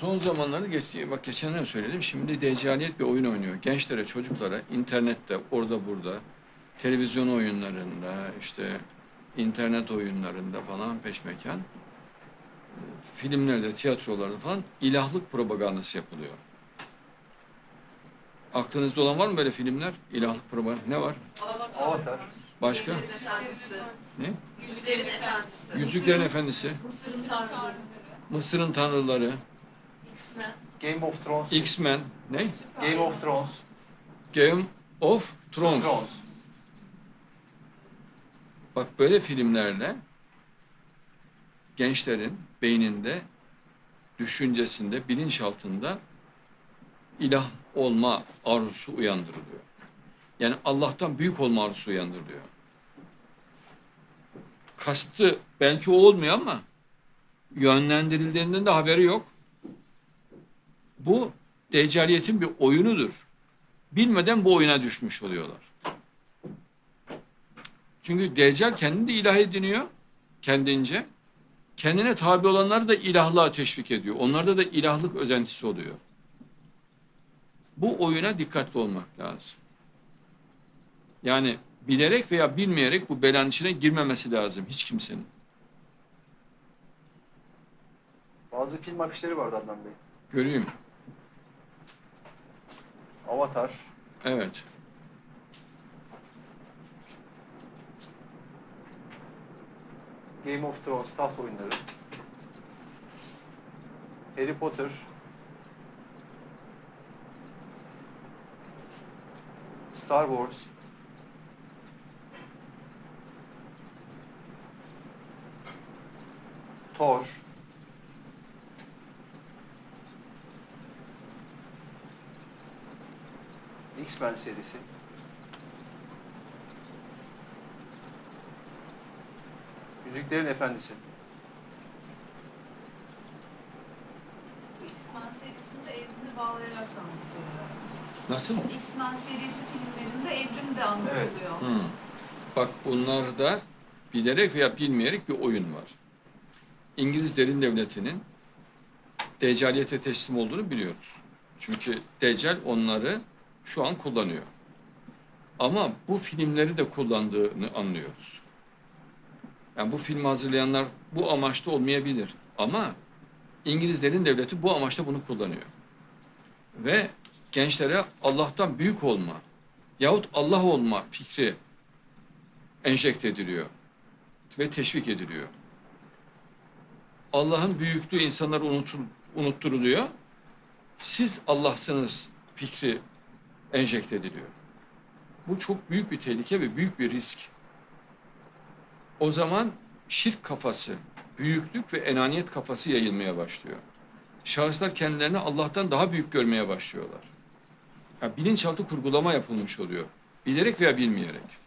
Son zamanlarda geç, bak geçen gün söyledim. Şimdi Deccaliyet bir oyun oynuyor. Gençlere, çocuklara internette, orada burada, televizyon oyunlarında, işte internet oyunlarında falan peşmekan, e, filmlerde, tiyatrolarda falan ilahlık propagandası yapılıyor. Aklınızda olan var mı böyle filmler? İlahlık propagandası. Ne var? Avatar. Başka? Yüzüklerin Efendisi. Ne? Yüzüklerin Efendisi. Yüzüklerin Efendisi, Mısır'ın tanrıları. Mısır'ın Tanrıları, X-Men. Game of Thrones. X-Men, ne? Game of Thrones. Game of Thrones. Thrones. Bak böyle filmlerle gençlerin beyninde, düşüncesinde, bilinçaltında ilah olma arzusu uyandırılıyor. Yani Allah'tan büyük olma arzusu uyandırılıyor. Kastı belki o olmuyor ama yönlendirildiğinden de haberi yok. Bu deccaliyetin bir oyunudur. Bilmeden bu oyuna düşmüş oluyorlar. Çünkü Deccal kendini de ilah ediniyor kendince. Kendine tabi olanları da ilahlığa teşvik ediyor. Onlarda da ilahlık özentisi oluyor. Bu oyuna dikkatli olmak lazım. Yani bilerek veya bilmeyerek bu belanın içine girmemesi lazım hiç kimsenin. Bazı film afişleri vardı Adnan Bey. Göreyim. Avatar. Evet. Game of Thrones. Taht oyunları. Harry Potter. Star Wars. Thor. X-Men serisi. Yüzüklerin Efendisi. Bu X-Men serisinde evrimi bağlayarak da anlatılıyor. Nasıl? X-Men serisi filmlerinde evrim de anlatılıyor. Hmm. Bak bunlarda bilerek veya bilmeyerek bir oyun var. İngiliz derin devletinin Deccaliyete teslim olduğunu biliyoruz. Çünkü Deccal onları şu an kullanıyor. Ama bu filmleri de kullandığını anlıyoruz. Yani bu filmi hazırlayanlar bu amaçta olmayabilir. Ama İngiliz derin devleti bu amaçta bunu kullanıyor. Ve gençlere Allah'tan büyük olma yahut Allah olma fikri enjekte ediliyor ve teşvik ediliyor. Allah'ın büyüklüğü insanlara unutul, unutturuluyor. Siz Allah'sınız fikri enjekte ediliyor. Bu çok büyük bir tehlike ve büyük bir risk. O zaman şirk kafası, büyüklük ve enaniyet kafası yayılmaya başlıyor. Şahıslar kendilerini Allah'tan daha büyük görmeye başlıyorlar. Yani bilinçaltı kurgulama yapılmış oluyor. Bilerek veya bilmeyerek.